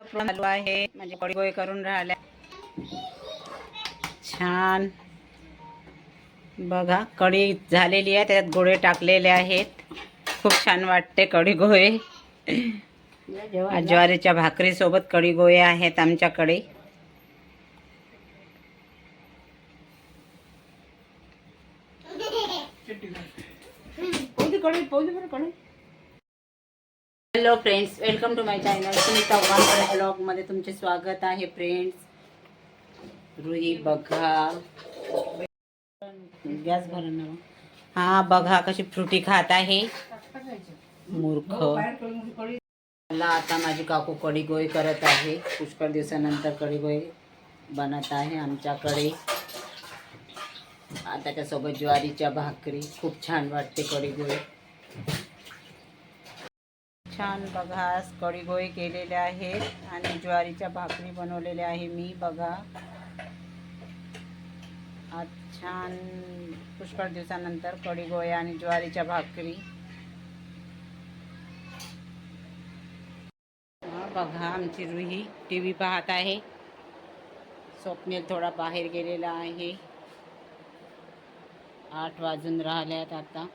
चालू आहे. म्हणजे गोळी करून राहिल्या. छान. बघा कढी झालेली आहे त्यात गोळे टाकलेले आहेत. खूप छान वाटते कढी गोळे. ज्वारीच्या भाकरीसोबत कढी गोळे आहेत आमच्याकडे. Hello friends welcome to my channel Sunita Wankade ब्लॉगमध्ये तुमचे स्वागत आहे फ्रेंड्स रुई बघा. गॅस भरा ना. हा बघा कशी फ्रुटी खात आहे. मूर्ख. मला आता माझी काकू कढीगोळी करत आहे. पुष्कळ दिवसानंतर कढीगोळी बनत आहे आमच्याकडे. आता त्याच्यासोबत ज्वारीच्या भाकरी. खूप छान वाटते कढीगोळी छान बघा कढी गोळे केलेले आहेत आणि ज्वारीच्या भाकरी बनवलेल्या आहे मी बघा. आज छान पुष्कळ दिवसानंतर कढी आणि ज्वारीच्या भाकरी. बघा आमची रुही टी व्ही पाहत आहे. स्वप्नील थोडा बाहेर गेलेला आहे. आठ वाजून राहिल्यात आता.